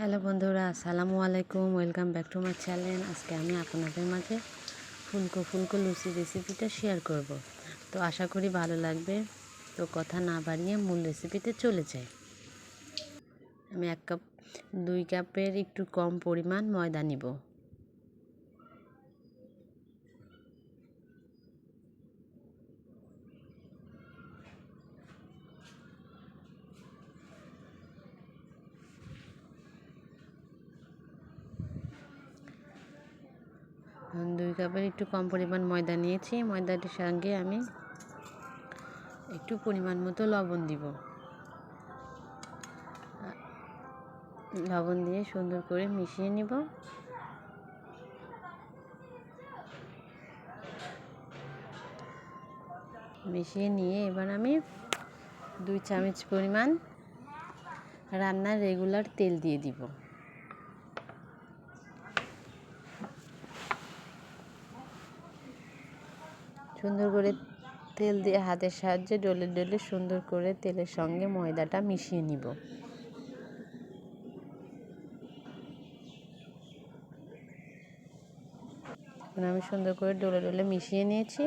Hello বন্ধুরা, আসসালামু আলাইকুম welcome back to my channel আজকে আমি আপনাদের মাঝে ফুলকো ফুলকো লুচি রেসিপিটা শেয়ার করব। তো আশা করি ভালো লাগবে। তো কথা না বাড়িয়ে মূল রেসিপিতে চলে যাই। আমি এক কাপ দুই কাপের একটু কম পরিমাণ ময়দা নিব। দুই কাপের একটু কম পরিমাণ ময়দা নিয়েছি। ময়দাটির সঙ্গে আমি একটু পরিমাণ মতো লবণ দিব। লবণ দিয়ে সুন্দর করে মিশিয়ে নিব। মিশিয়ে নিয়ে এবার আমি দুই চামচ পরিমাণ রান্নার রেগুলার তেল দিয়ে দিব। সুন্দর করে তেল দিয়ে হাতের সাহায্যে ডলে ডলে সুন্দর করে তেলের সঙ্গে ময়দাটা মিশিয়ে নিব। আমি সুন্দর করে ডলে ডলে মিশিয়ে নিয়েছি।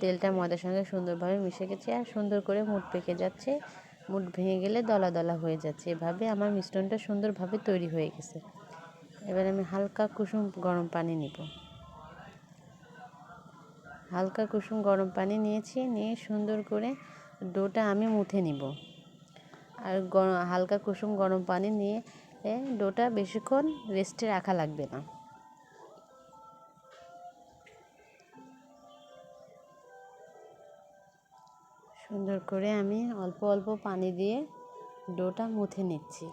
তেলটা ময়দার সঙ্গে সুন্দরভাবে মিশে গেছে আর সুন্দর করে মুট পেকে যাচ্ছে। মুট ভেঙে গেলে দলা দলা হয়ে যাচ্ছে। এভাবে আমার মিশ্রণটা সুন্দরভাবে তৈরি হয়ে গেছে। এবার আমি হালকা কুসুম গরম পানি নিব। হালকা কুসুম গরম পানি নিয়েছি, নিয়ে সুন্দর করে ডোটা আমি মুথে নিব। আর হালকা কুসুম গরম পানি নিয়ে ডোটা বেশিক্ষণ রেস্টে রাখা লাগবে না। সুন্দর করে আমি অল্প অল্প পানি দিয়ে ডোটা মুথে নিচ্ছি।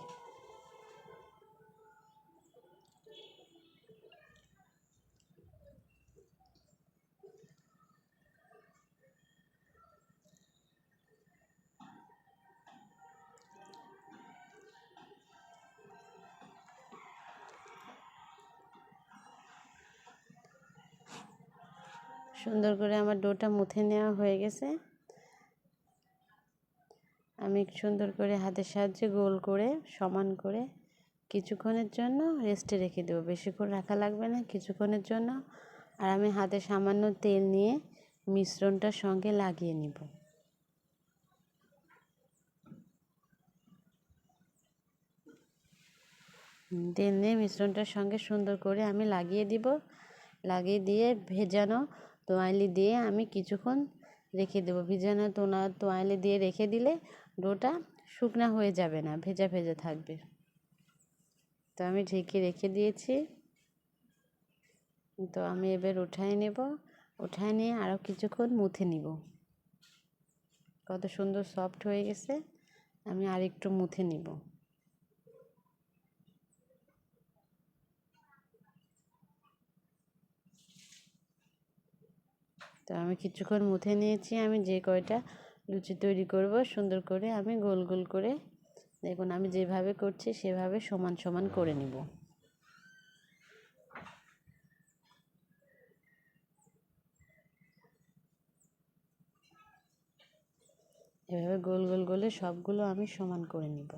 সুন্দর করে আমার ডোটা মুথে নেওয়া হয়ে গেছে। আমি সুন্দর করে হাতের সাহায্যে গোল করে, সমান করে কিছুক্ষণের জন্য রেস্টে রেখে দেবো। বেশিক্ষণ রাখা লাগবে না কিছুক্ষণের জন্য। আর আমি হাতে সামান্য তেল নিয়ে মিশ্রণটার সঙ্গে লাগিয়ে নিব। তেল নিয়ে মিশ্রণটার সঙ্গে সুন্দর করে আমি লাগিয়ে দিব। লাগিয়ে দিয়ে ভেজানো তোয়ালি দিয়ে আমি কিছুক্ষণ রেখে দেবো। ভিজানো তোনা তোয়ালি দিয়ে রেখে দিলে ডোটা শুকনা হয়ে যাবে না, ভেজা ভেজা থাকবে। তো আমি ঢেকে রেখে দিয়েছি। তো আমি এবার উঠায় নেব। উঠায় নিয়ে আরও কিছুক্ষণ মুথে নিব। কত সুন্দর সফট হয়ে গেছে। আমি আর একটু মুথে নিব। তো আমি কিছুক্ষণ মুথে নিয়েছি, আমি যে কয়টা লুচি তৈরি করব সুন্দর করে আমি গোল গোল করে দেখুন আমি যেভাবে করছি সেভাবে সমান সমান করে নিব। এভাবে গোল গোল গোলে সবগুলো আমি সমান করে নিব।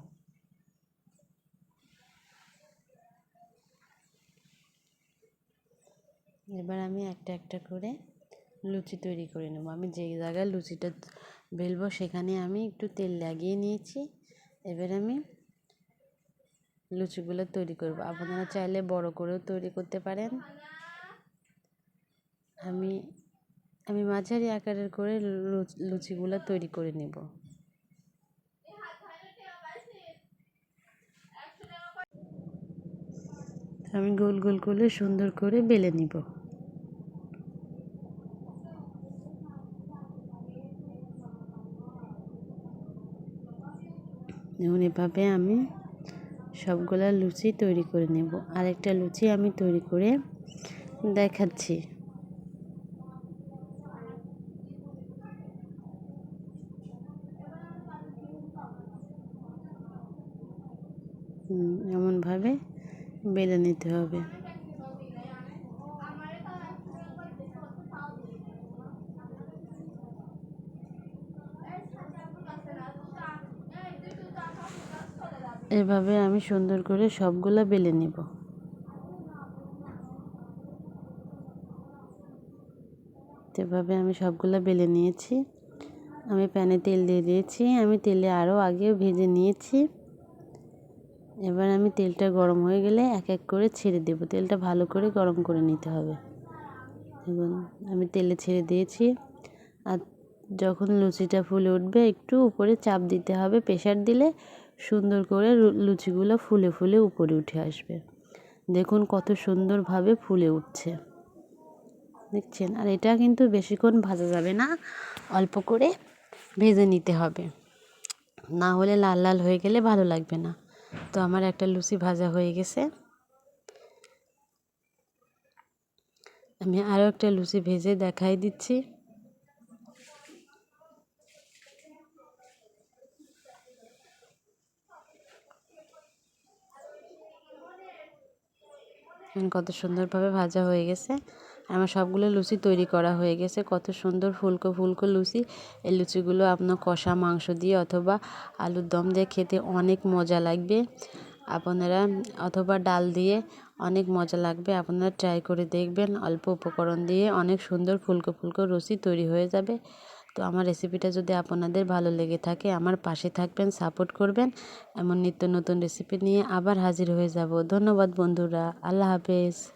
এবার আমি একটা একটা করে লুচি তৈরি করে নেব। আমি যে জায়গায় লুচিটা বেলবো সেখানে আমি একটু তেল লাগিয়ে নিয়েছি। এবার আমি লুচিগুলো তৈরি করব। আপনারা চাইলে বড় করেও তৈরি করতে পারেন। আমি আমি মাঝারি আকারের করে লুচিগুলো তৈরি করে নেব। আমি গোল গোল করে সুন্দর করে বেলে নিব। এখন এভাবে আমি সবগুলা লুচি তৈরি করে নেব। আরেকটা লুচি আমি তৈরি করে দেখাচ্ছি। এমনভাবে বেলে নিতে হবে। এভাবে আমি সুন্দর করে সবগুলো বেলে নিব। এভাবে আমি সবগুলো বেলে নিয়েছি। আমি প্যানে তেল দিয়ে দিয়েছি। আমি তেলে আরও আগেও ভেজে নিয়েছি। এবার আমি তেলটা গরম হয়ে গেলে এক এক করে ছেড়ে দেব। তেলটা ভালো করে গরম করে নিতে হবে। এবং আমি তেলে ছেড়ে দিয়েছি। আর যখন লুচিটা ফুলে উঠবে, একটু উপরে চাপ দিতে হবে। প্রেশার দিলে সুন্দর করে লুচিগুলো ফুলে ফুলে উপরে উঠে আসবে। দেখুন কত সুন্দরভাবে ফুলে উঠছে। দেখছেন? আর এটা কিন্তু বেশিক্ষণ ভাজা যাবে না, অল্প করে ভেজে নিতে হবে। না হলে লাল লাল হয়ে গেলে ভালো লাগবে না। তো আমার একটা লুচি ভাজা হয়ে গেছে। আমি আরও একটা লুচি ভেজে দেখাই দিচ্ছি। কত সুন্দরভাবে ভাজা হয়ে গেছে। আমার সবগুলো লুচি তৈরি করা হয়ে গেছে। কত সুন্দর ফুলকো ফুলকো লুচি। এই লুচিগুলো আপনার কষা মাংস দিয়ে অথবা আলুর দম দিয়ে খেতে অনেক মজা লাগবে। আপনারা অথবা ডাল দিয়ে অনেক মজা লাগবে। আপনারা ট্রাই করে দেখবেন। অল্প উপকরণ দিয়ে অনেক সুন্দর ফুলকো ফুলকো লুচি তৈরি হয়ে যাবে। তো আমার রেসিপিটা যদি আপনাদের ভালো লেগে থাকে, আমার পাশে থাকবেন সাপোর্ট করবেন, এমন নিত্য নতুন রেসিপি নিয়ে আবার হাজির হয়ে যাব। ধন্যবাদ বন্ধুরা, আল্লাহ হাফেজ।